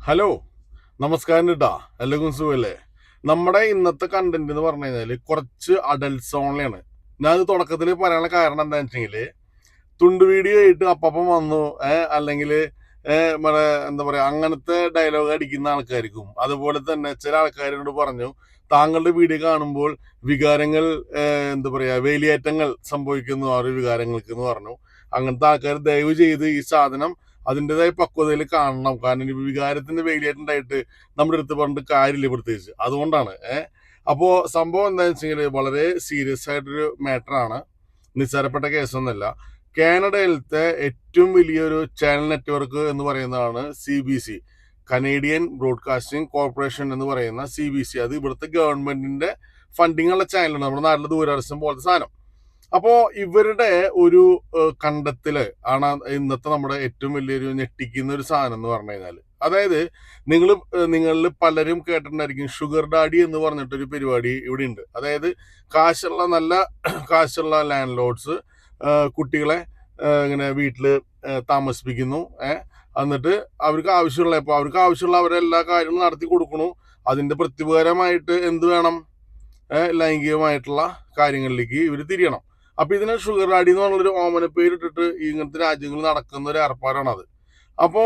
Hello നമസ്കാരം കേട്ടാ എല്ലാവർക്കും സുഖമല്ലേ നമ്മുടെ ഇന്നത്തെ കണ്ടന്റ് എന്ന് പറഞ്ഞു കഴിഞ്ഞാൽ കുറച്ച് അഡൽട്ട്സ് ഓൺലിയാണ് ഞാൻ ഇത് തുടക്കത്തിൽ പറയാനുള്ള കാരണം എന്താണെന്ന് വെച്ചെങ്കിൽ തുണ്ട് വീഡിയോ ആയിട്ട് അപ്പം വന്നു അല്ലെങ്കിൽ എന്താ പറയാ അങ്ങനത്തെ ഡയലോഗ് അടിക്കുന്ന ആൾക്കാർക്കും അതുപോലെ തന്നെ ചില ആൾക്കാരോട് പറഞ്ഞു താങ്കളുടെ വീഡിയോ കാണുമ്പോൾ വികാരങ്ങൾ എന്താ പറയാ വേലിയേറ്റങ്ങൾ സംഭവിക്കുന്നു ആ ഒരു വികാരങ്ങൾക്ക് എന്ന് പറഞ്ഞു. അങ്ങനത്തെ ആൾക്കാർ ദയവ് ചെയ്ത് ഈ സാധനം അതിന്റെതായ പക്വതയിൽ കാണണം. കാരണം ഇനി വികാരത്തിന്റെ വേലിയേറ്റുണ്ടായിട്ട് നമ്മുടെ അടുത്ത് പറഞ്ഞിട്ട് കാര്യമില്ല പ്രത്യേകിച്ച് അതുകൊണ്ടാണ്. ഏഹ് അപ്പോൾ സംഭവം എന്താണെന്ന് വെച്ചെങ്കിൽ വളരെ സീരിയസ് ആയിട്ടൊരു മാറ്ററാണ്. നിസ്സാരപ്പെട്ട കേസൊന്നുമല്ല. കാനഡയിലത്തെ ഏറ്റവും വലിയൊരു ചാനൽ നെറ്റ്വർക്ക് എന്ന് പറയുന്നതാണ് C B C. Canadian broadcasting corporation എന്ന് പറയുന്ന സി ബി സി. അത് ഇവിടുത്തെ ഗവൺമെന്റിന്റെ ഫണ്ടിങ്ങുള്ള ചാനലാണ്. നമ്മുടെ നാട്ടിലെ ദൂരദർശനം പോലത്തെ സാധനം. അപ്പോ ഇവരുടെ ഒരു കണ്ടെത്തൽ ആണ് ഇന്നത്തെ നമ്മുടെ ഏറ്റവും വലിയൊരു ഞെട്ടിക്കുന്ന ഒരു സാധനം എന്ന് പറഞ്ഞു കഴിഞ്ഞാൽ അതായത് നിങ്ങൾ നിങ്ങളിൽ പലരും കേട്ടിട്ടുണ്ടായിരിക്കും ഷുഗർ ഡാഡി എന്ന് പറഞ്ഞിട്ടൊരു പരിപാടി ഇവിടെ ഉണ്ട് അതായത് കാശുള്ള നല്ല കാശുള്ള ലാൻഡ് ലോഡ്സ് കുട്ടികളെ ഇങ്ങനെ വീട്ടിൽ താമസിപ്പിക്കുന്നു. ഏഹ് എന്നിട്ട് അവർക്ക് ആവശ്യമുള്ള ഇപ്പോൾ അവർക്ക് ആവശ്യമുള്ള അവരെല്ലാ കാര്യങ്ങളും നടത്തി കൊടുക്കണു. അതിന്റെ പ്രത്യുപകരമായിട്ട് എന്ത് വേണം? ലൈംഗികമായിട്ടുള്ള കാര്യങ്ങളിലേക്ക് ഇവർ തിരിയണം. അപ്പൊ ഇതിനെ ഷുഗർ ഡാഡി എന്ന് പറഞ്ഞൊരു ഓമന പേരിട്ടിട്ട് ഇങ്ങനത്തെ രാജ്യങ്ങളിൽ നടക്കുന്ന ഒരു ഏർപ്പാടാണത്. അപ്പോ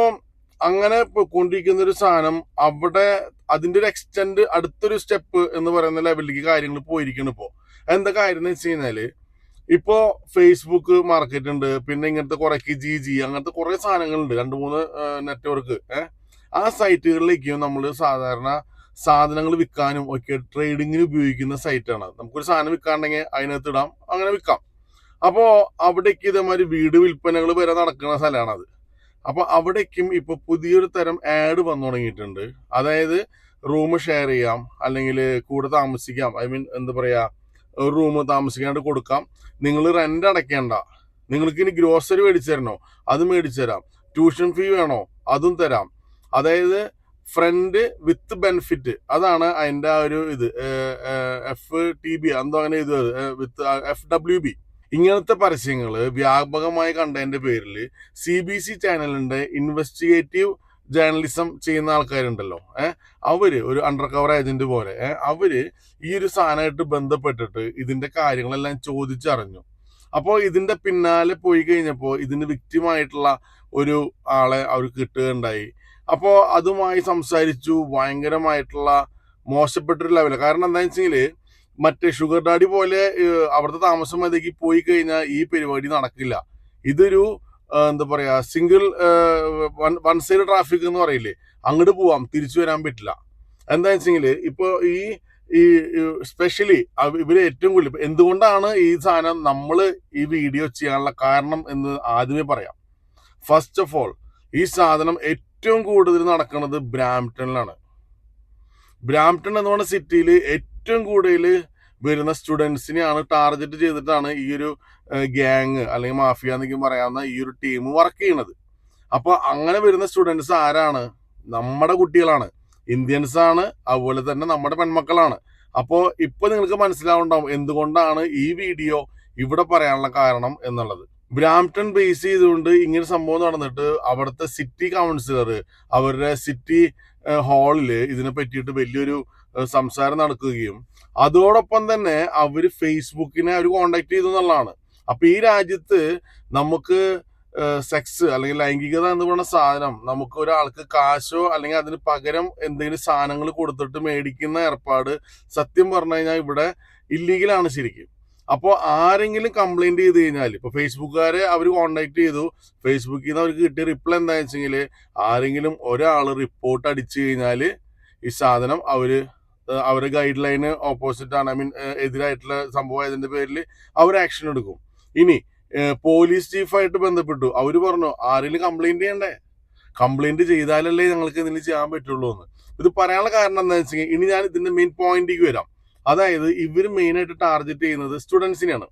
അങ്ങനെ കൊണ്ടിരിക്കുന്ന ഒരു സാധനം അവിടെ അതിന്റെ ഒരു എക്സ്റ്റെൻഡ് അടുത്തൊരു സ്റ്റെപ്പ് എന്ന് പറയുന്ന ലെവലിലേക്ക് കാര്യങ്ങൾ പോയിരിക്കണം ഇപ്പോ. എന്താ കാര്യം എന്ന് വെച്ച് കഴിഞ്ഞാൽ ഇപ്പോ ഫേസ്ബുക്ക് മാർക്കറ്റ് ഉണ്ട് പിന്നെ ഇങ്ങനത്തെ കുറെ ജി ജി അങ്ങനത്തെ കുറെ സാധനങ്ങളുണ്ട് രണ്ട് മൂന്ന് നെറ്റ്വർക്ക് ഏഹ് ആ സൈറ്റുകളിലേക്കും നമ്മൾ സാധാരണ സാധനങ്ങൾ വിൽക്കാനും ഒക്കെ ട്രേഡിങ്ങിന് ഉപയോഗിക്കുന്ന സൈറ്റാണ് നമുക്കൊരു സാധനം വിൽക്കാണ്ടെങ്കിൽ അതിനകത്ത് ഇടാം അങ്ങനെ വിൽക്കാം. അപ്പോൾ അവിടേക്ക് ഇതേമാതിരി വീട് വിൽപ്പനകൾ വരെ നടക്കുന്ന സ്ഥലമാണ് അപ്പോൾ അപ്പൊ അവിടേക്കും ഇപ്പൊ പുതിയൊരു തരം ആഡ് വന്നു തുടങ്ങിയിട്ടുണ്ട്. അതായത് റൂം ഷെയർ ചെയ്യാം അല്ലെങ്കിൽ കൂടെ താമസിക്കാം. ഐ മീൻ എന്താ പറയാ ഒരു റൂം താമസിക്കാണ്ട് കൊടുക്കാം. നിങ്ങൾ റെന്റ് അടയ്ക്കേണ്ട. നിങ്ങൾക്ക് ഇനി ഗ്രോസറി മേടിച്ചു തരണോ? അത് മേടിച്ചു തരാം. ട്യൂഷൻ ഫീ വേണോ? അതും തരാം. അതായത് ഫ്രണ്ട് വിത്ത് ബെനിഫിറ്റ് അതാണ് അതിന്റെ ആ ഒരു ഇത്. എഫ് ടി ബി എന്തോ അങ്ങനെ ഇത് വിത്ത് എഫ് ഡബ്ല്യു ബി ഇങ്ങനത്തെ പരസ്യങ്ങൾ വ്യാപകമായി കണ്ടതിന്റെ പേരിൽ സി ബി സി ചാനലിന്റെ ഇൻവെസ്റ്റിഗേറ്റീവ് ജേർണലിസം ചെയ്യുന്ന ആൾക്കാരുണ്ടല്ലോ. ഏഹ് അവർ ഒരു അണ്ടർ കവർ ഏജന്റ് പോലെ അവർ ഈ ഒരു സാധനമായിട്ട് ബന്ധപ്പെട്ടിട്ട് ഇതിന്റെ കാര്യങ്ങളെല്ലാം ചോദിച്ചറിഞ്ഞു. അപ്പോൾ ഇതിന്റെ പിന്നാലെ പോയി കഴിഞ്ഞപ്പോൾ ഇതിന് വിക്റ്റിമായിട്ടുള്ള ഒരു ആളെ അവർ കിട്ടുകയുണ്ടായി. അപ്പോൾ അതുമായി സംസാരിച്ചു. ഭയങ്കരമായിട്ടുള്ള മോശപ്പെട്ടൊരു ലെവൽ കാരണം എന്താ വെച്ചെങ്കിൽ മറ്റേ ഷുഗർ ഡാഡി പോലെ അവിടുത്തെ താമസം മതിക്ക് പോയി കഴിഞ്ഞാൽ ഈ പരിപാടി നടക്കില്ല. ഇതൊരു എന്താ പറയാ സിംഗിൾ വൺ സൈഡ് ട്രാഫിക് എന്ന് പറയില്ലേ അങ്ങോട്ട് പോവാം. തിരിച്ചു വരാൻ പറ്റില്ല. എന്താ വെച്ചെങ്കിൽ ഇപ്പൊ ഈ ഈ സ്പെഷ്യലി ഇവർ ഏറ്റവും കൂടുതൽ എന്തുകൊണ്ടാണ് ഈ സാധനം നമ്മൾ ഈ വീഡിയോ ചെയ്യാനുള്ള കാരണം എന്ന് ആദ്യമേ പറയാം. ഫസ്റ്റ് ഓഫ് ഓൾ ഈ സാധനം ഏറ്റവും കൂടുതൽ നടക്കുന്നത് ബ്രാംപ്ടണിലാണ്. ബ്രാംപ്ടൺ എന്ന് പറഞ്ഞ സിറ്റിയിൽ ഏറ്റവും കൂടുതൽ വരുന്ന സ്റ്റുഡൻസിനെയാണ് ടാർഗറ്റ് ചെയ്തിട്ടാണ് ഈ ഒരു ഗ്യാങ് അല്ലെങ്കിൽ മാഫിയ എന്നൊക്കെ പറയാവുന്ന ഈ ഒരു ടീം വർക്ക് ചെയ്യണത് അപ്പോൾ അങ്ങനെ വരുന്ന സ്റ്റുഡൻസ് ആരാണ്? നമ്മുടെ കുട്ടികളാണ്. ഇന്ത്യൻസ് ആണ് അതുപോലെ തന്നെ നമ്മുടെ പെൺമക്കളാണ്. അപ്പോൾ ഇപ്പൊ നിങ്ങൾക്ക് മനസ്സിലാവുണ്ടാവും എന്തുകൊണ്ടാണ് ഈ വീഡിയോ ഇവിടെ പറയാനുള്ള കാരണം എന്നുള്ളത്. ബ്രാംപ്ടൺ ബേസ് ചെയ്തുകൊണ്ട് ഇങ്ങനെ സംഭവം നടന്നിട്ട് അവിടുത്തെ സിറ്റി കൗൺസിലർ അവരുടെ സിറ്റി ഹാളിൽ ഇതിനെ പറ്റിയിട്ട് വലിയൊരു സംസാരം നടക്കുകയും അതോടൊപ്പം തന്നെ അവർ ഫേസ്ബുക്കിനെ അവർ കോണ്ടാക്ട് ചെയ്തു എന്നുള്ളതാണ്. അപ്പൊ ഈ രാജ്യത്ത് നമുക്ക് സെക്സ് അല്ലെങ്കിൽ ലൈംഗികത എന്ന് പറയുന്ന സാധനം നമുക്ക് ഒരാൾക്ക് കാശോ അല്ലെങ്കിൽ അതിന് പകരം എന്തെങ്കിലും സാധനങ്ങൾ കൊടുത്തിട്ട് മേടിക്കുന്ന ഏർപ്പാട് സത്യം പറഞ്ഞു കഴിഞ്ഞാൽ ഇവിടെ ഇല്ലീഗലാണ് ശരിക്കും. അപ്പോൾ ആരെങ്കിലും കംപ്ലൈന്റ് ചെയ്ത് കഴിഞ്ഞാൽ ഇപ്പൊ ഫേസ്ബുക്കുകാരെ അവർ കോണ്ടാക്ട് ചെയ്തു. ഫേസ്ബുക്കിൽ നിന്ന് അവർക്ക് കിട്ടിയ റിപ്ലൈ എന്താ വെച്ചെങ്കിൽ ആരെങ്കിലും ഒരാൾ റിപ്പോർട്ട് അടിച്ചു കഴിഞ്ഞാൽ ഈ സാധനം ഏഹ് അവരുടെ ഗൈഡ് ലൈന് ഓപ്പോസിറ്റ് ആണ് ഐ മീൻ എതിരായിട്ടുള്ള സംഭവം ആയതിന്റെ പേരിൽ അവർ ആക്ഷൻ എടുക്കും. ഇനി പോലീസ് ചീഫായിട്ട് ബന്ധപ്പെട്ടു. അവർ പറഞ്ഞു ആരെങ്കിലും കംപ്ലൈന്റ് ചെയ്യണ്ടേ? കംപ്ലൈന്റ് ചെയ്താലല്ലേ ഞങ്ങൾക്ക് ഇതിന് ചെയ്യാൻ പറ്റുള്ളൂ എന്ന് ഇത് പറയാനുള്ള കാരണം എന്താണെന്ന് വെച്ചാൽ ഇനി ഞാൻ ഇതിന്റെ മെയിൻ പോയിന്റിലേക്ക് വരാം. അതായത് ഇവർ മെയിൻ ആയിട്ട് ടാർഗറ്റ് ചെയ്യുന്നത് സ്റ്റുഡൻസിനെയാണ്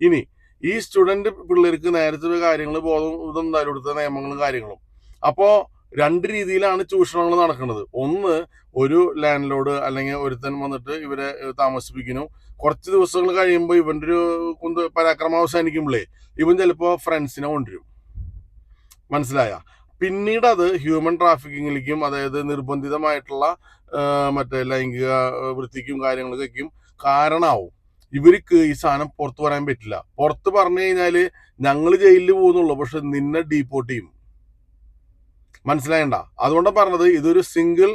ഇനി ഈ സ്റ്റുഡന്റ് പിള്ളേർക്ക് നേരത്തെ കാര്യങ്ങൾ ബോധം ഇതും ഇവിടുത്തെ നിയമങ്ങളും കാര്യങ്ങളും. അപ്പോ രണ്ട് രീതിയിലാണ് ചൂഷണങ്ങൾ നടക്കുന്നത്. ഒന്ന് ഒരു ലാൻഡ് ലോഡ് അല്ലെങ്കിൽ ഒരുത്തൻ വന്നിട്ട് ഇവരെ താമസിപ്പിക്കുന്നു. കുറച്ച് ദിവസങ്ങൾ കഴിയുമ്പോൾ ഇവന്റെ ഒരു കുന്ത് പരാക്രമം അവസാനിക്കുമ്പോഴേ ഇവൻ ചിലപ്പോ ഫ്രണ്ട്സിനെ കൊണ്ടുവരും. മനസ്സിലായ? പിന്നീട് അത് ഹ്യൂമൻ ട്രാഫിക്കിങ്ങിലേക്കും അതായത് നിർബന്ധിതമായിട്ടുള്ള മറ്റേ ലൈംഗിക വൃത്തിക്കും കാര്യങ്ങൾക്കും കാരണമാവും ഇവർക്ക് ഈ സാധനം പുറത്തു വരാൻ പറ്റില്ല. പുറത്ത് പറഞ്ഞു കഴിഞ്ഞാൽ ഞങ്ങൾ ജയിലിൽ പോകുന്നുള്ളൂ പക്ഷെ നിന്നെ ഡീപ്പോർട്ട് ചെയ്യും. മനസ്സിലായണ്ട? അതുകൊണ്ടാണ് പറഞ്ഞത് ഇതൊരു സിംഗിൾ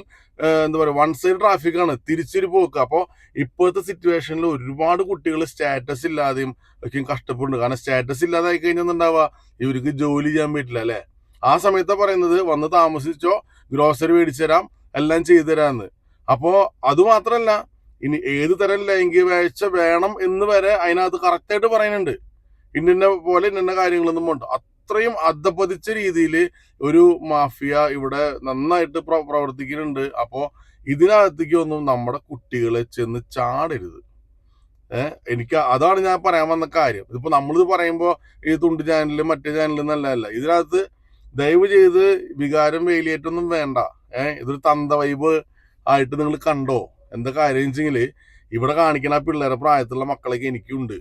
എന്താ പറയുക വൺ സൈഡ് ട്രാഫിക്കാണ് തിരിച്ചൊരു പോക്ക്. അപ്പോൾ ഇപ്പോഴത്തെ സിറ്റുവേഷനിൽ ഒരുപാട് കുട്ടികൾ സ്റ്റാറ്റസ് ഇല്ലാതെയും ഒക്കെയും കഷ്ടപ്പെടുന്നുണ്ട്. കാരണം സ്റ്റാറ്റസ് ഇല്ലാതായി കഴിഞ്ഞാൽ ഉണ്ടാവുക? ഇവർക്ക് ജോലി ചെയ്യാൻ പറ്റില്ല അല്ലെ? ആ സമയത്ത് പറയുന്നത് വന്ന് താമസിച്ചോ ഗ്രോസറി മേടിച്ചു തരാം എല്ലാം ചെയ്തു തരാമെന്ന് അപ്പോ അത് മാത്രല്ല ഇനി ഏത് തരം ലൈംഗിക വേഴ്ച വേണം എന്ന് വരെ അതിനകത്ത് കറക്റ്റായിട്ട് പറയുന്നുണ്ട്. ഇന്ന പോലെ ഇന്ന കാര്യങ്ങളൊന്നും ഉണ്ട് അത്രയും അധപ്പതിച്ച രീതിയിൽ ഒരു മാഫിയ ഇവിടെ നന്നായിട്ട് പ്ര- പ്രവർത്തിക്കുന്നുണ്ട്. അപ്പോ ഇതിനകത്തേക്ക് ഒന്നും നമ്മുടെ കുട്ടികളെ ചെന്ന് ചാടരുത്. ഏഹ് എനിക്ക് അതാണ് ഞാൻ പറയാൻ വന്ന കാര്യം. ഇതിപ്പോ നമ്മളിത് പറയുമ്പോ ഈ തുണ്ട് ചാനലിലും മറ്റേ ചാനലിലും നല്ലതല്ല ഇതിനകത്ത് ദയവ് ചെയ്ത് വികാരം വേലിയേറ്റൊന്നും വേണ്ട. ഏഹ് ഇതൊരു തന്ത വൈബ് ആയിട്ട് നിങ്ങൾ കണ്ടോ? എന്താ കാര്യം വെച്ചെങ്കിൽ ഇവിടെ കാണിക്കണ ആ പിള്ളേരെ പ്രായത്തിലുള്ള മക്കളൊക്കെ എനിക്കുണ്ട്.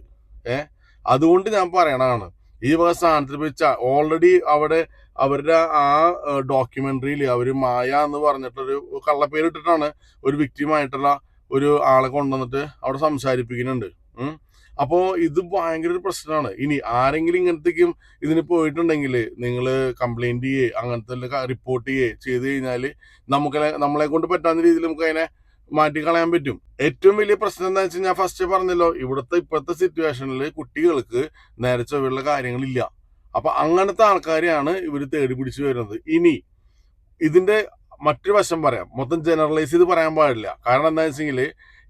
ഏഹ് അതുകൊണ്ട് ഞാൻ പറയണതാണ്. ഈ വക സ്ഥാനത്തിൽ വെച്ച ഓൾറെഡി അവിടെ അവരുടെ ആ ഡോക്യുമെന്ററിയിൽ അവർ മായ എന്ന് പറഞ്ഞിട്ടൊരു കള്ളപ്പേരിട്ടിട്ടാണ് ഒരു വ്യക്തിയുമായിട്ടുള്ള ഒരു ആളെ കൊണ്ടുവന്നിട്ട് അവിടെ സംസാരിപ്പിക്കുന്നുണ്ട്. അപ്പോ ഇത് ഭയങ്കര ഒരു പ്രശ്നമാണ് ഇനി ആരെങ്കിലും ഇങ്ങനത്തേക്കും ഇതിന് പോയിട്ടുണ്ടെങ്കിൽ നിങ്ങൾ കംപ്ലൈന്റ് ചെയ്യേ അങ്ങനത്തെ റിപ്പോർട്ട് ചെയ്യേ ചെയ്ത് കഴിഞ്ഞാൽ നമുക്ക് നമ്മളെ കൊണ്ട് പറ്റാവുന്ന രീതിയിൽ നമുക്ക് അതിനെ മാറ്റി കളയാൻ പറ്റും. ഏറ്റവും വലിയ പ്രശ്നം എന്താ വെച്ചാൽ ഞാൻ ഫസ്റ്റ് പറഞ്ഞല്ലോ ഇവിടുത്തെ ഇപ്പോഴത്തെ സിറ്റുവേഷനിൽ കുട്ടികൾക്ക് നേരെ ചൊവ്വയുള്ള കാര്യങ്ങളില്ല. അപ്പൊ അങ്ങനത്തെ ആൾക്കാരെയാണ് ഇവർ തേടി പിടിച്ചു വരുന്നത്. ഇനി ഇതിന്റെ മറ്റൊരു വശം പറയാം. മൊത്തം ജനറലൈസ് ചെയ്ത് പറയാൻ പാടില്ല. കാരണം എന്താ വെച്ചെങ്കിൽ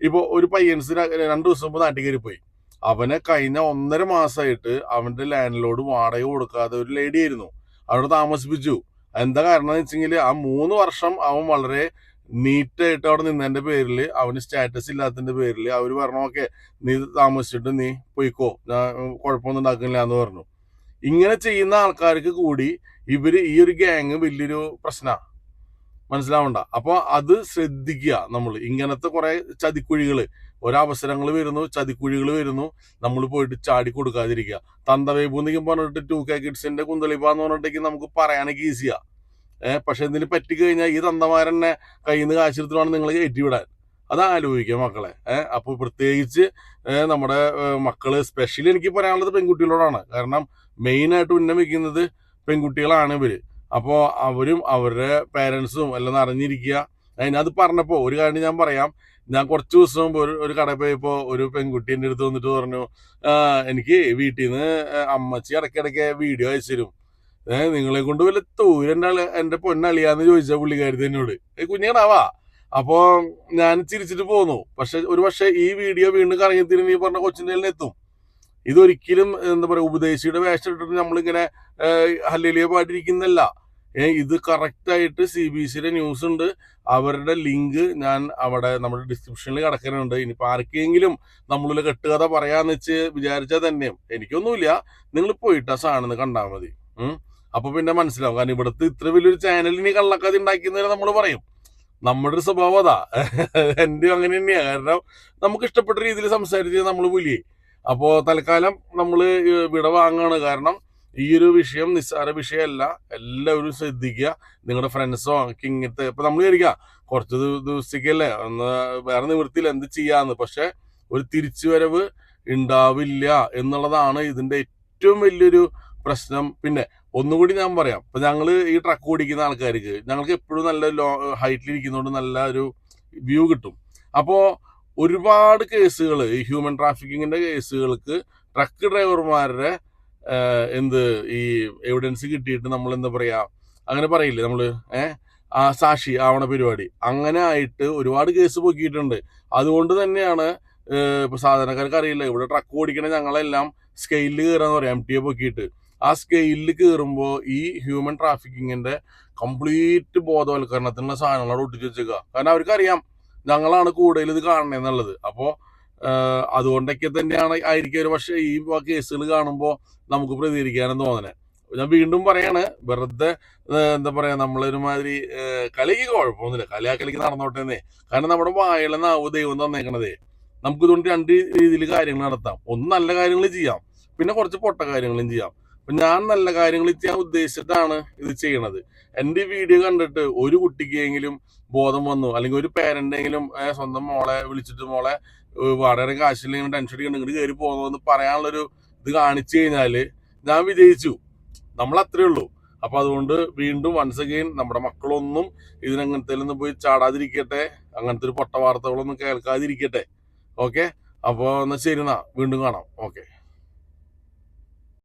ഇപ്പൊ ഒരു പയ്യൻസ് രണ്ടു ദിവസം മുമ്പ് നാട്ടിൽ കയറി പോയി അവനെ കഴിഞ്ഞ ഒന്നര മാസമായിട്ട് അവന്റെ ലാൻഡ് ലോഡ് വാടക കൊടുക്കാതെ ഒരു ലേഡി ആയിരുന്നു. അവിടെ താമസിപ്പിച്ചു. എന്താ കാരണം എന്ന് വെച്ചെങ്കിൽ ആ മൂന്ന് വർഷം അവൻ വളരെ നീറ്റായിട്ട് അവിടെ നിന്നതിന്റെ പേരിൽ അവന് സ്റ്റാറ്റസ് ഇല്ലാത്തതിന്റെ പേരിൽ അവർ പറഞ്ഞു ഓക്കെ നീ താമസിച്ചിട്ട് നീ പോയിക്കോ. ഞാൻ കുഴപ്പമൊന്നും ഉണ്ടാക്കുന്നില്ല എന്ന് പറഞ്ഞു. ഇങ്ങനെ ചെയ്യുന്ന ആൾക്കാർക്ക് കൂടി ഇവർ ഈ ഒരു ഗ്യാങ് വലിയൊരു പ്രശ്നമാണ് മനസ്സിലാവണ്ട. അപ്പൊ അത് ശ്രദ്ധിക്കുക നമ്മൾ. ഇങ്ങനത്തെ കുറെ ചതിക്കുഴികൾ. ഒരവസരങ്ങൾ വരുന്നു ചതിക്കുഴികൾ വരുന്നു നമ്മൾ പോയിട്ട് ചാടി കൊടുക്കാതിരിക്കുക. തന്തവേബൂന്നിക്കും പറഞ്ഞിട്ട് ടു കെ കിഡ്സിന്റെ കുന്തളിപ്പാന്ന് പറഞ്ഞിട്ടേക്ക് നമുക്ക് പറയാനൊക്കെ ഈസിയാ ഏഹ് പക്ഷെ ഇതിന് പറ്റിക്കഴിഞ്ഞാൽ ഈ തന്തമാരനെ കയ്യിൽ നിന്ന് കാശെടുത്തിട്ടാണ് നിങ്ങൾ കയറ്റിവിടാൻ. അത് ആലോചിക്കുക മക്കളെ. ഏഹ് അപ്പൊ പ്രത്യേകിച്ച് നമ്മുടെ മക്കൾ സ്പെഷ്യലി എനിക്ക് പറയാനുള്ളത് പെൺകുട്ടികളോടാണ്. കാരണം മെയിൻ ആയിട്ട് ഉന്നം വെക്കുന്നത് പെൺകുട്ടികളാണ് ഇവർ. അപ്പോ അവരും അവരുടെ പേരൻസും എല്ലാം അറിഞ്ഞിരിക്കുക. അത് പറഞ്ഞപ്പോ ഒരു കാര്യം ഞാൻ പറയാം. ഞാൻ കുറച്ച് ദിവസം മുമ്പ് ഒരു ഒരു കടയിൽ പോയപ്പോ ഒരു പെൺകുട്ടി എന്റെ അടുത്ത് വന്നിട്ട് പറഞ്ഞു "ആ, എനിക്ക് വീട്ടിൽ നിന്ന് അമ്മച്ചി ഇടയ്ക്കിടയ്ക്ക് വീഡിയോ അയച്ചു തരും. ഏഹ് നിങ്ങളെ കൊണ്ട് വല്ല തൂരന്റെ എന്റെ പൊന്നളിയാന്ന് ചോദിച്ച പുള്ളിക്കാരി എന്നോട്. ഏ കുഞ്ഞാണാവാ അപ്പോ ഞാൻ ചിരിച്ചിട്ട് പോന്നു. പക്ഷെ ഒരു പക്ഷെ ഈ വീഡിയോ വീണ്ടും കറങ്ങി തിരിഞ്ഞ് ഈ പറഞ്ഞ കൊച്ചിന്റെ എത്തും. ഇതൊരിക്കലും എന്താ പറയാ ഉപദേശിയുടെ വേഷം ഇട്ടിട്ട് നമ്മളിങ്ങനെ ഹല്ലിയ പാട്ടിരിക്കുന്നല്ല ഇത് കറക്റ്റ് ആയിട്ട് സി ബി സിയുടെ ന്യൂസ് ഉണ്ട്. അവരുടെ ലിങ്ക് ഞാൻ അവിടെ നമ്മുടെ ഡിസ്ക്രിപ്ഷനിൽ കിടക്കുന്നുണ്ട്. ഇനിയിപ്പോൾ ആർക്കെങ്കിലും നമ്മളിൽ കെട്ടുകഥ പറയാന്ന് വെച്ച് വിചാരിച്ചാൽ തന്നെയും എനിക്കൊന്നുമില്ല. നിങ്ങൾ പോയിട്ട് ആ സാധനം കണ്ടാൽ മതി. അപ്പൊ പിന്നെ മനസ്സിലാവും. കാരണം ഇവിടുത്തെ ഇത്ര വലിയൊരു ചാനൽ ഇനി കള്ളക്കഥ ഉണ്ടാക്കുന്നതിന് നമ്മൾ പറയും. നമ്മുടെ ഒരു സ്വഭാവം അതാ. എന്റെ അങ്ങനെ തന്നെയാ. കാരണം നമുക്ക് ഇഷ്ടപ്പെട്ട രീതിയിൽ സംസാരിച്ച് നമ്മൾ പുലിയെ അപ്പോ തൽക്കാലം നമ്മൾ വിട വാങ്ങാണ്. കാരണം ഈ ഒരു വിഷയം നിസ്സാര വിഷയമല്ല. എല്ലാവരും ശ്രദ്ധിക്കുക. നിങ്ങളുടെ ഫ്രണ്ട്സോ ഇങ്ങനത്തെ ഇപ്പൊ നമ്മൾ വിചാരിക്കുക കുറച്ച് ദിവ- ദിവസത്തേക്കല്ലേ ഒന്ന് വേറെ നിവൃത്തിയിൽ എന്ത് ചെയ്യാന്ന്. പക്ഷെ ഒരു തിരിച്ചുവരവ് ഉണ്ടാവില്ല എന്നുള്ളതാണ് ഇതിന്റെ ഏറ്റവും വലിയൊരു പ്രശ്നം. പിന്നെ ഒന്നുകൂടി ഞാൻ പറയാം. ഇപ്പൊ ഞങ്ങൾ ഈ ട്രക്ക് ഓടിക്കുന്ന ആൾക്കാർക്ക് ഞങ്ങൾക്ക് എപ്പോഴും നല്ല ലോ ഹൈറ്റിൽ ഇരിക്കുന്നതുകൊണ്ട് നല്ല ഒരു വ്യൂ കിട്ടും. അപ്പോ ഒരുപാട് കേസുകൾ ഈ ഹ്യൂമൻ ട്രാഫിക്കിങ്ങിന്റെ കേസുകൾക്ക് ട്രക്ക് ഡ്രൈവർമാരുടെ എന്ത് ഈ എവിഡൻസ് കിട്ടിയിട്ട് നമ്മൾ എന്താ പറയാ അങ്ങനെ പറയില്ലേ നമ്മൾ? ഏഹ് ആ സാക്ഷി ആവണ പരിപാടി. അങ്ങനെ ആയിട്ട് ഒരുപാട് കേസ് പൊക്കിയിട്ടുണ്ട്. അതുകൊണ്ട് തന്നെയാണ് ഇപ്പൊ സാധാരണക്കാർക്ക് അറിയില്ല. ഇവിടെ ട്രക്ക് ഓടിക്കണ ഞങ്ങളെല്ലാം സ്കെയിലിൽ കയറാന്ന് പറയാം എം ടി എ പൊക്കിയിട്ട്. ആ സ്കെയിലിൽ കയറുമ്പോൾ ഈ ഹ്യൂമൻ ട്രാഫിക്കിങ്ങിന്റെ കംപ്ലീറ്റ് ബോധവൽക്കരണത്തിനുള്ള സാധനങ്ങളോട് ഒട്ടിച്ചു വെച്ചേക്കുക കാരണം അവർക്കറിയാം ഞങ്ങളാണ് കൂടുതൽ ഇത് കാണണേന്നുള്ളത് അപ്പോൾ അതുകൊണ്ടൊക്കെ തന്നെയാണ് ആയിരിക്കും ഒരു പക്ഷേ ഈ കേസുകൾ കാണുമ്പോൾ നമുക്ക് പ്രതികരിക്കാനും തോന്നണേ. ഞാൻ വീണ്ടും പറയാണ് വെറുതെ എന്താ പറയാ നമ്മളൊരുമാതിരി മാതിരി കളിക്ക് കുഴപ്പമൊന്നുമില്ല. കലയാ കളിക്ക് നടന്നോട്ടേന്നേ കാരണം നമ്മുടെ വായുള്ള നാവ് ദൈവം തന്നേക്കണതേ. നമുക്ക് ഇതുകൊണ്ട് രണ്ട് രീതിയിൽ കാര്യങ്ങൾ നടത്താം. ഒന്ന് നല്ല കാര്യങ്ങൾ ചെയ്യാം. പിന്നെ കുറച്ച് പൊട്ട കാര്യങ്ങളും ചെയ്യാം. അപ്പൊ ഞാൻ നല്ല കാര്യങ്ങൾ ചെയ്യാൻ ഉദ്ദേശിച്ചിട്ടാണ് ഇത് ചെയ്യണത്. എന്റെ വീഡിയോ കണ്ടിട്ട് ഒരു കുട്ടിക്കെങ്കിലും ബോധം വന്നു. അല്ലെങ്കിൽ ഒരു പേരന്റെങ്കിലും സ്വന്തം മോളെ വിളിച്ചിട്ട് മോളെ വളരെ കാശില്ലെങ്കിൽ ടെൻഷൻ അടിക്കണം ഇങ്ങോട്ട് കയറി പോകുന്നതെന്ന് പറയാനുള്ളൊരു ഇത് കാണിച്ചു കഴിഞ്ഞാൽ ഞാൻ വിജയിച്ചു. നമ്മൾ അത്രേ ഉള്ളൂ. അപ്പൊ അതുകൊണ്ട് വീണ്ടും വൺസ് അഗെയിൻ നമ്മുടെ മക്കളൊന്നും ഇതിനങ്ങനത്തെ ഒന്നും പോയി ചാടാതിരിക്കട്ടെ. അങ്ങനത്തെ ഒരു പൊട്ട വാർത്തകളൊന്നും കേൾക്കാതിരിക്കട്ടെ. ഓക്കെ അപ്പൊ എന്നാ ശരി എന്നാ. വീണ്ടും കാണാം. ഓക്കെ